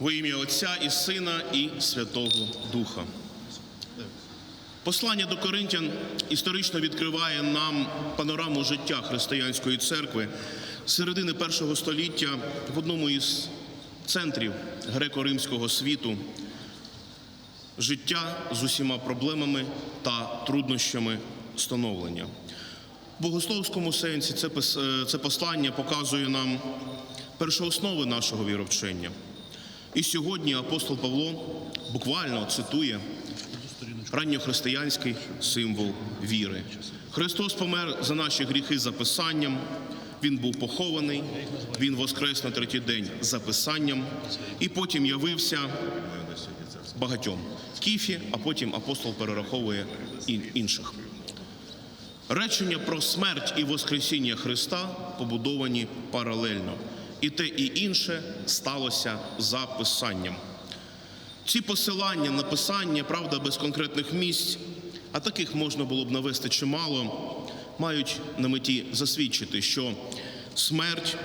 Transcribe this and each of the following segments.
Во ім'я Отця і Сина, і Святого Духа. Послання до Коринтян історично відкриває нам панораму життя християнської церкви середини першого століття в одному із центрів греко-римського світу. Життя з усіма проблемами та труднощами становлення. В богословському сенсі це, е, послання показує нам першооснови нашого віровчення. І сьогодні апостол Павло буквально цитує ранньохристиянський символ віри. Христос помер за наші гріхи за писанням, Він був похований, Він воскрес на третій день за писанням, і потім явився багатьом Кіфі, а потім апостол перераховує інших. Речення про смерть і Воскресіння Христа побудовані паралельно. І те, і інше сталося за писанням. Ці посилання на писання, правда, без конкретних місць, а таких можна було б навести чимало, мають на меті засвідчити, що смерть,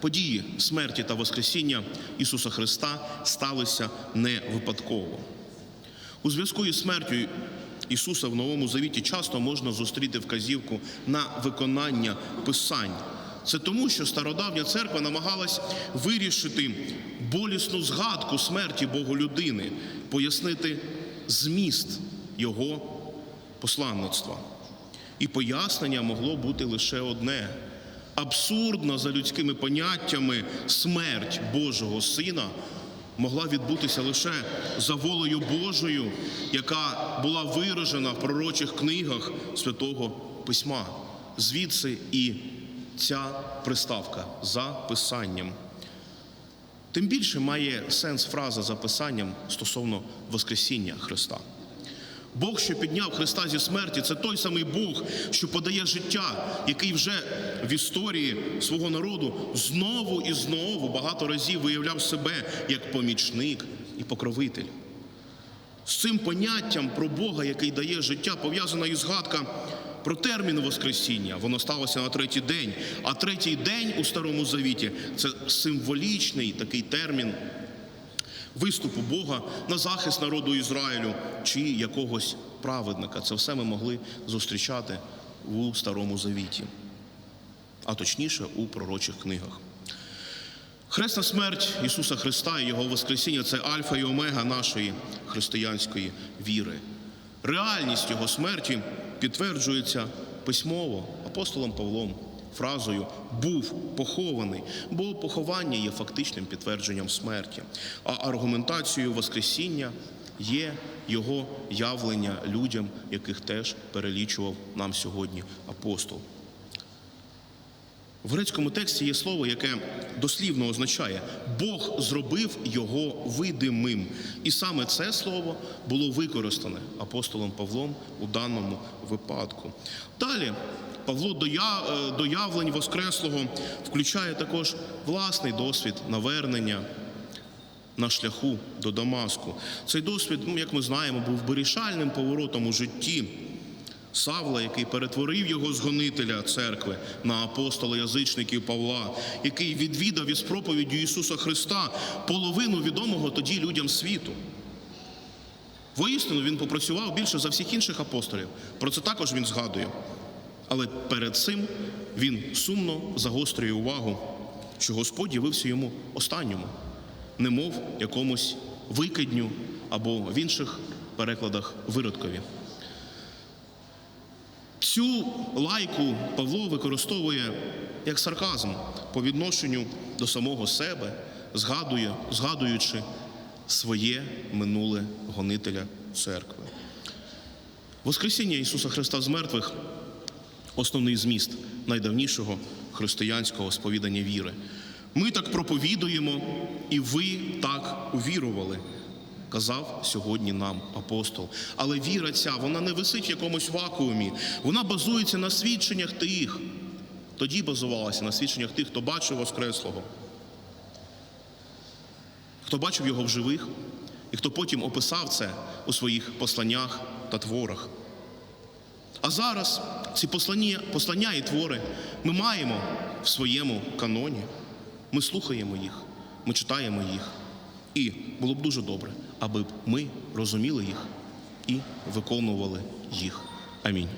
події смерті та Воскресіння Ісуса Христа сталися не випадково. У зв'язку із смертю Ісуса в Новому Завіті часто можна зустріти вказівку на виконання Писань. Це тому, що стародавня церква намагалась вирішити болісну згадку смерті Боголюдини, пояснити зміст його посланництва. І пояснення могло бути лише одне. Абсурдно за людськими поняттями смерть Божого Сина могла відбутися лише за волею Божою, яка була виражена в пророчих книгах Святого Письма. Звідси і ця приставка за писанням. Тим більше має сенс фраза за писанням стосовно Воскресіння Христа. Бог, що підняв Христа зі смерті, це той самий Бог, що подає життя, який вже в історії свого народу знову і знову багато разів виявляв себе як помічник і покровитель. З цим поняттям про Бога, який дає життя, пов'язана і згадка про термін Воскресіння. Воно сталося на третій день. А третій день у Старому Завіті це символічний такий термін виступу Бога на захист народу Ізраїлю чи якогось праведника. Це все ми могли зустрічати у Старому Завіті, а точніше у пророчих книгах. Хресна смерть Ісуса Христа і Його Воскресіння це альфа і омега нашої християнської віри. Реальність Його смерті підтверджується письмово апостолом Павлом фразою був похований, бо поховання є фактичним підтвердженням смерті, а аргументацією Воскресіння є Його явлення людям, яких теж перелічував нам сьогодні апостол. В грецькому тексті є слово, яке дослівно означає Бог зробив його видимим. І саме це слово було використане апостолом Павлом у даному випадку. Далі Павло до е, явлень Воскреслого включає також власний досвід навернення на шляху до Дамаску. Цей досвід, ну, як ми знаємо, був вирішальним поворотом у житті. Савла, який перетворив його з гонителя церкви на апостола язичників Павла, який відвідав із проповіддю Ісуса Христа половину відомого тоді людям світу. Воістину він попрацював більше за всіх інших апостолів. Про це також він згадує. Але перед цим він сумно загострює увагу, що Господь явився йому останньому, немов якомусь викидню або в інших перекладах виродкові. Цю лайку Павло використовує як сарказм по відношенню до самого себе, згадує, згадуючи своє минуле гонителя церкви. Воскресіння Ісуса Христа з мертвих основний зміст найдавнішого християнського сповідання віри. Ми так проповідуємо, і ви так увірували, казав сьогодні нам апостол. Але віра ця, вона не висить в якомусь вакуумі, вона базується на свідченнях тих. Тоді базувалася на свідченнях тих, хто бачив Воскреслого, хто бачив його в живих, і хто потім описав це у своїх посланнях та творах. А зараз ці послання, послання і твори ми маємо в своєму каноні. Ми слухаємо їх, ми читаємо їх. І було б дуже добре, аби ми розуміли їх і виконували їх. Амінь.